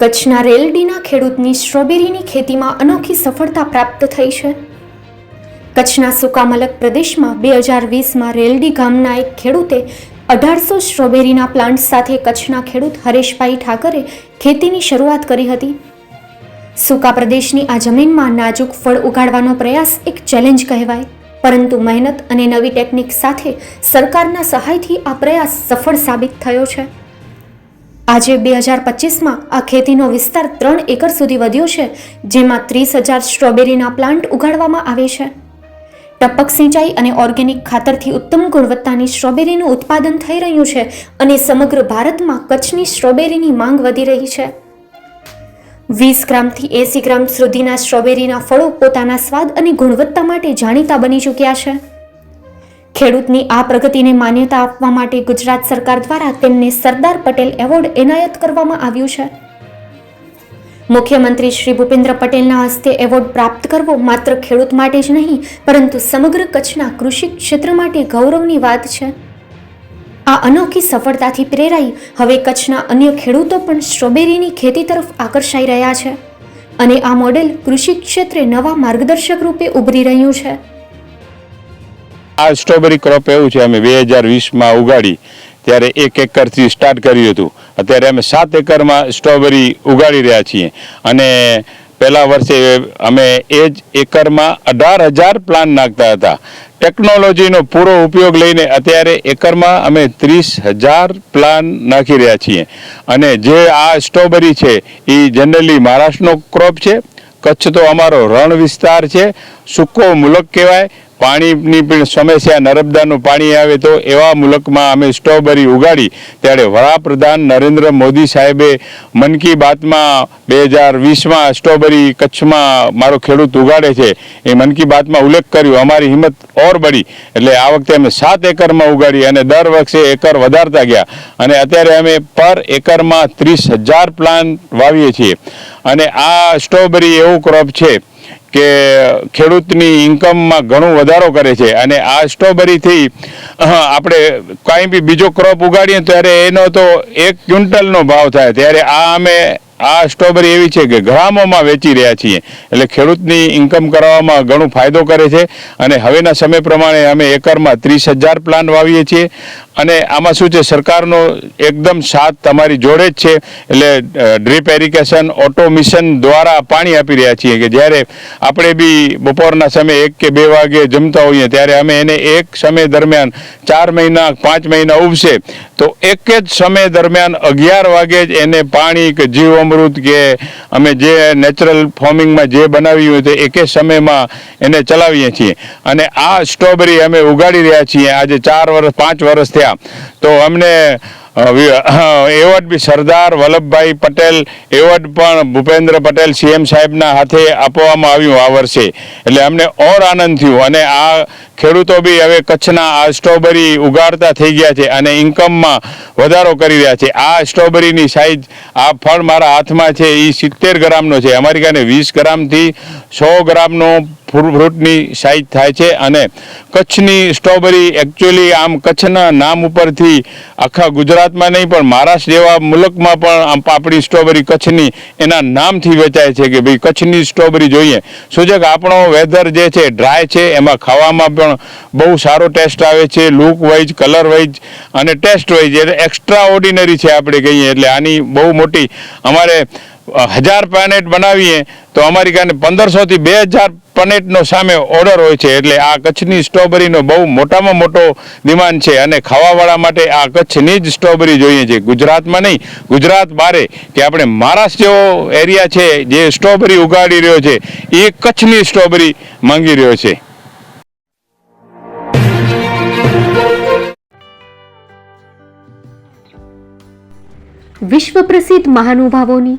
કચ્છના રેલડીના ખેડૂતની સ્ટ્રોબેરીની ખેતીમાં અનોખી સફળતા પ્રાપ્ત થઈ છે. કચ્છના સુકામલક પ્રદેશમાં બે હજાર વીસમાં રેલડી ગામના એક ખેડૂતે અઢારસો સ્ટ્રોબેરીના પ્લાન્ટ સાથે કચ્છના ખેડૂત હરેશભાઈ ઠાકરે ખેતીની શરૂઆત કરી હતી. સૂકા પ્રદેશની આ જમીનમાં નાજુક ફળ ઉગાડવાનો પ્રયાસ એક ચેલેન્જ કહેવાય. પરંતુ મહેનત અને નવી ટેકનિક સાથે સરકારના સહાયથી આ પ્રયાસ સફળ સાબિત થયો છે. આજે બે હજાર પચીસમાં આ ખેતીનો વિસ્તાર ત્રણ એકર સુધી વધ્યો છે, જેમાં ત્રીસ હજાર સ્ટ્રોબેરીના પ્લાન્ટ ઉગાડવામાં આવે છે. ટપક સિંચાઈ અને ઓર્ગેનિક ખાતરથી ઉત્તમ ગુણવત્તાની સ્ટ્રોબેરીનું ઉત્પાદન થઈ રહ્યું છે અને સમગ્ર ભારતમાં કચ્છની સ્ટ્રોબેરીની માંગ વધી રહી છે. વીસ ગ્રામથી એસી ગ્રામ સુધીના સ્ટ્રોબેરીના ફળો પોતાના સ્વાદ અને ગુણવત્તા માટે જાણીતા બની ચૂક્યા છે. ખેડૂતની આ પ્રગતિને માન્યતા આપવા માટે ગુજરાત સરકાર દ્વારા તેમને સરદાર પટેલ એવોર્ડ એનાયત કરવામાં આવ્યું છે. મુખ્યમંત્રી શ્રી ભૂપેન્દ્ર પટેલના હસ્તે એવોર્ડ પ્રાપ્ત કરવો માત્ર ખેડૂત માટે જ નહીં, પરંતુ સમગ્ર કચ્છના કૃષિ ક્ષેત્ર માટે ગૌરવની વાત છે. આ અનોખી સફળતાથી પ્રેરાઈ હવે કચ્છના અન્ય ખેડૂતો પણ સ્ટ્રોબેરીની ખેતી તરફ આકર્ષાઈ રહ્યા છે અને આ મોડેલ કૃષિ ક્ષેત્રે નવા માર્ગદર્શક રૂપે ઉભરી રહ્યું છે. આ સ્ટ્રોબેરી ક્રોપ એવું છે, અમે બે હજાર વીસમાં ઉગાડી, ત્યારે એક એકરથી સ્ટાર્ટ કર્યું હતું. અત્યારે અમે સાત એકરમાં સ્ટ્રોબેરી ઉગાડી રહ્યા છીએ. અને પહેલા વર્ષે અમે એ જ એકરમાં અઢાર હજાર પ્લાન નાખતા હતા. ટેકનોલોજીનો પૂરો ઉપયોગ લઈને અત્યારે એકરમાં અમે ત્રીસ હજાર પ્લાન નાખી રહ્યા છીએ. અને જે આ સ્ટ્રોબેરી છે, એ જનરલી મહારાષ્ટ્રનો ક્રોપ છે. કચ્છ તો અમારો રણ વિસ્તાર છે. સૂકો મુલક કહેવાય. પાણીની પણ સમસ્યા, નર્મદાનું પાણી આવે તો એવા મુલકમાં અમે સ્ટ્રોબેરી ઉગાડી, ત્યારે વડાપ્રધાન નરેન્દ્ર મોદી સાહેબે મન કી બાતમાં બે હજાર વીસમાં સ્ટ્રોબેરી કચ્છમાં મારો ખેડૂત ઉગાડે છે, એ મન કી બાતમાં ઉલ્લેખ કર્યો, અમારી હિંમત ઓર બળી એટલે આ વખતે અમે સાત એકરમાં ઉગાડી અને દર વર્ષે એકર વધારતા ગયા. અને અત્યારે અમે પર એકરમાં ત્રીસ હજાર પ્લાન્ટ વાવીએ છીએ. અને આ સ્ટ્રોબેરી એવું ક્રોપ છે કે ખેડૂતની ઇન્કમમાં ઘણો વધારો કરે છે અને આ સ્ટ્રોબેરીથી આપણે કાંઈ બી બીજો ક્રોપ ઉગાડીએ ત્યારે એનો તો એક ક્વિન્ટલનો ભાવ થાય. ત્યારે આ અમે આ સ્ટ્રોબેરી એવી છે કે ગ્રામોમાં વેચી રહ્યા છીએ. એટલે ખેડૂતની ઇન્કમ કરવામાં ઘણો ફાયદો કરે છે. અને હવેના સમય પ્રમાણે અમે એકરમાં ત્રીસ હજાર પ્લાન્ટ વાવીએ છીએ. અને આમાં શું છે, સરકારનો એકદમ સાથ તમારી જોડે જ છે. એટલે ડ્રીપ એરિકેશન ઓટોમિશન દ્વારા પાણી આપી રહ્યા છીએ કે જ્યારે આપણે બી બપોરના સમયે એક કે બે વાગે જમતા હોઈએ ત્યારે અમે એને એક સમય દરમિયાન ચાર મહિના, પાંચ મહિના ઉગશે તો એક જ સમય દરમિયાન અગિયાર વાગે જ એને પાણી કે જીવ અમૃત કે અમે જે નેચરલ ફોર્મિંગમાં જે બનાવ્યું હોય તે એક સમયમાં એને ચલાવીએ છીએ. અને આ સ્ટ્રોબેરી અમે ઉગાડી રહ્યા છીએ. આજે ચાર વર્ષ પાંચ વર્ષ થયા. તો અમને એવોર્ડ બી સરદાર વલ્લભભાઈ પટેલ એવોર્ડ પણ ભૂપેન્દ્ર પટેલ સીએમ સાહેબના હાથે આપવામાં આવ્યું આ વર્ષે. એટલે અમને ઓર આનંદ થયો અને આ ખેડૂતો બી હવે કચ્છના આ સ્ટ્રોબેરી ઉગાડતા થઈ ગયા છે અને ઇન્કમમાં વધારો કરી રહ્યા છે. આ સ્ટ્રોબેરીની સાઇઝ આ ફળ મારા હાથમાં છે એ સિત્તેર ગ્રામનો છે. અમારી કાને વીસ ગ્રામથી સો ગ્રામનો ફ્રૂટની સાઈઝ થાય છે અને કચ્છની સ્ટ્રોબેરી એકચ્યુઅલી આમ કચ્છના નામ ઉપરથી આખા ગુજરાતમાં નહીં, પણ મહારાષ્ટ્ર જેવા મુલકમાં પણ આમ આપણી સ્ટ્રોબેરી કચ્છની એના નામથી વેચાય છે કે ભાઈ કચ્છની સ્ટ્રોબેરી જોઈએ. શું આપણો વેધર જે છે ડ્રાય છે, એમાં ખાવામાં પણ બહુ સારો ટેસ્ટ આવે છે લુક વાઇઝ કલર વાઇઝ અને ટેસ્ટ વાઇઝ એટલે એક્સ્ટ્રા ઓર્ડિનરી છે આપણે કહીએ, એટલે આની બહુ મોટી. અમારે હજાર પ્લાનેટ બનાવીએ, તો અમારી કાને પંદરસોથી બે હજાર પ્લાનેટનો સામે ઓર્ડર હોય છે, એટલે આ કચ્છની સ્ટ્રોબેરીનો બહુ મોટામાં મોટો ડિમાન્ડ છે અને ખાવાવાળા માટે આ કચ્છની જ સ્ટ્રોબેરી જોઈએ છે. ગુજરાતમાં નહીં, ગુજરાત બારે કે આપણે મહારાષ્ટ્ર જેવો એરિયા છે જે સ્ટ્રોબેરી ઉગાડી રહ્યો છે, એ કચ્છની સ્ટ્રોબેરી માંગી રહ્યો છે. વિશ્વ પ્રસિદ્ધ મહાનુભાવોની